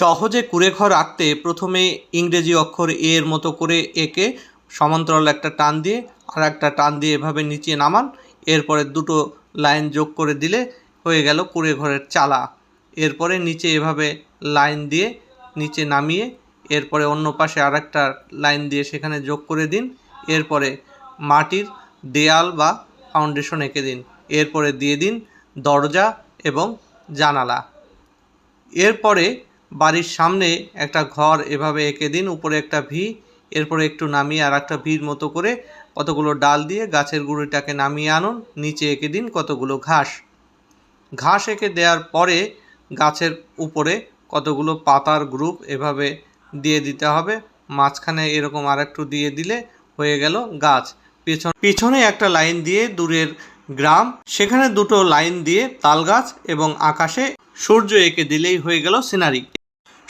সহজে কুড়েঘর আঁকতে প্রথমে ইংরেজি অক্ষর এর মতো করে এঁকে সমান্তরাল একটা টান দিয়ে আর একটা টান দিয়ে এভাবে নিচে নামান। এরপরে দুটো লাইন যোগ করে দিলে হয়ে গেল কুড়েঘরের চালা। এরপরে নিচে এভাবে লাইন দিয়ে নিচে নামিয়ে এরপরে অন্য পাশে আর একটা লাইন দিয়ে সেখানে যোগ করে দিন। এরপরে মাটির দেয়াল বা ফাউন্ডেশন এঁকে দিন। এরপরে দিয়ে দিন দরজা এবং জানালা। এরপরে বাড়ির সামনে একটা ঘর এভাবে এঁকে দিন, উপরে একটা ভি, এরপরে একটু নামিয়ে আর একটা ভির মতো করে কতগুলো ডাল দিয়ে গাছের গুঁড়িটাকে নামিয়ে আনুন, নিচে এঁকে দিন কতগুলো ঘাস। ঘাস এঁকে দেওয়ার পরে গাছের উপরে কতগুলো পাতার গ্রুপ এভাবে দিয়ে দিতে হবে। মাঝখানে এরকম আর একটু দিয়ে দিলে হয়ে গেল গাছ। পেছন পিছনে একটা লাইন দিয়ে দূরের গ্রাম, সেখানে দুটো লাইন দিয়ে তাল গাছ এবং আকাশে সূর্য এঁকে দিলেই হয়ে গেল সিনারি।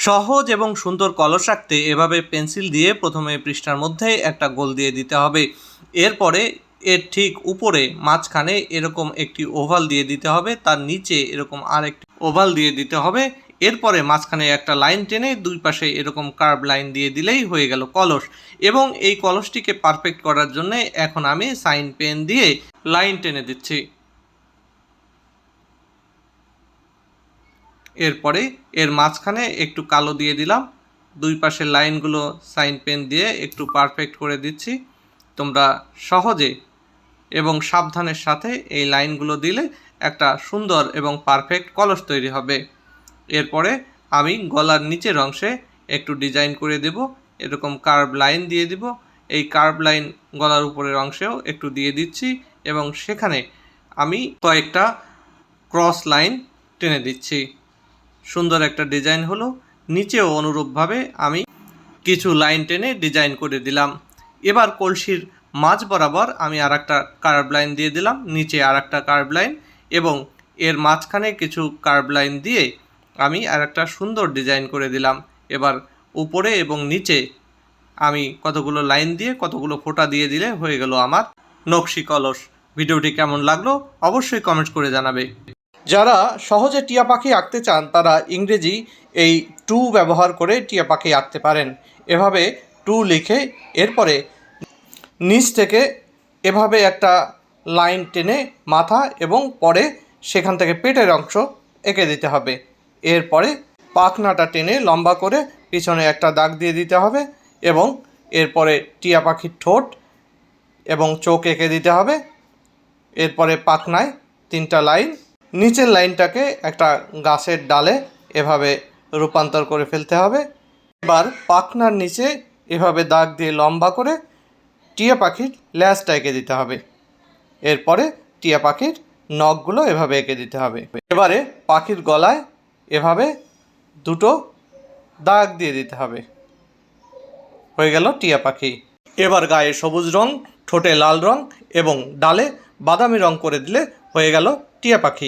সহজ এবং সুন্দর কলস রাখতে এভাবে পেন্সিল দিয়ে প্রথমে পৃষ্ঠার মধ্যে একটা গোল দিয়ে দিতে হবে। এরপরে এর ঠিক উপরে মাঝখানে এরকম একটি ওভাল দিয়ে দিতে হবে, তার নিচে এরকম আর একটি ওভাল দিয়ে দিতে হবে। এরপরে মাঝখানে একটা লাইন টেনে দুই পাশে এরকম কার্ভ লাইন দিয়ে দিলেই হয়ে গেল কলস। এবং এই কলসটিকে পারফেক্ট করার জন্য এখন আমি সাইন পেন দিয়ে লাইন টেনে দিচ্ছি। এরপরে এর মাঝখানে একটু কালো দিয়ে দিলাম। দুই পাশের লাইনগুলো সাইন পেন দিয়ে একটু পারফেক্ট করে দিচ্ছি। তোমরা সহজে এবং সাবধানের সাথে এই লাইনগুলো দিলে একটা সুন্দর এবং পারফেক্ট কলস তৈরি হবে। এরপরে আমি গলার নিচের অংশে একটু ডিজাইন করে দেব। এরকম কার্ভ লাইন দিয়ে দিব। এই কার্ভ লাইন গলার উপরের অংশেও একটু দিয়ে দিচ্ছি এবং সেখানে আমি কয়েকটা ক্রস লাইন টেনে দিচ্ছি। সুন্দর একটা ডিজাইন হলো। নিচেও অনুরূপভাবে আমি কিছু লাইন টেনে ডিজাইন করে দিলাম। এবার কলসির মাঝ বরাবর আমি আর একটা কার্ভ লাইন দিয়ে দিলাম, নিচে আর একটা কার্ভ লাইন এবং এর মাঝখানে কিছু কার্ভ লাইন দিয়ে আমি আর একটা সুন্দর ডিজাইন করে দিলাম। এবার উপরে এবং নিচে আমি কতগুলো লাইন দিয়ে কতগুলো ফোঁটা দিয়ে দিলে হয়ে গেল আমার নকশি কলস। ভিডিওটি কেমন লাগল অবশ্যই কমেন্ট করে জানাবে। যারা সহজে টিয়া পাখি আঁকতে চান, তারা ইংরেজি এই টু ব্যবহার করে টিয়া পাখি আঁকতে পারেন। এভাবে টু লিখে এরপরে নিচ থেকে এভাবে একটা লাইন টেনে মাথা এবং পরে সেখান থেকে পেটের অংশ এঁকে দিতে হবে। এরপরে পাখনাটা টেনে লম্বা করে পিছনে একটা দাগ দিয়ে দিতে হবে এবং এরপরে টিয়া পাখির ঠোঁট এবং চোখ এঁকে দিতে হবে। এরপরে পাখনায় তিনটা লাইন নিচের লাইনটাকে একটা গাছের ডালে এভাবে রূপান্তর করে ফেলতে হবে। এবার পাখনার নিচে এভাবে দাগ দিয়ে লম্বা করে টিয়া পাখির ল্যাজটা এঁকে দিতে হবে। এরপরে টিয়া পাখির নখগুলো এভাবে এঁকে দিতে হবে। এবারে পাখির গলায় এভাবে দুটো দাগ দিয়ে দিতে হবে। হয়ে গেল টিয়া পাখি। এবার গায়ে সবুজ রং, ঠোঁটে লাল রং এবং ডালে বাদামি রং করে দিলে হয়ে গেল টিয়া পাখি।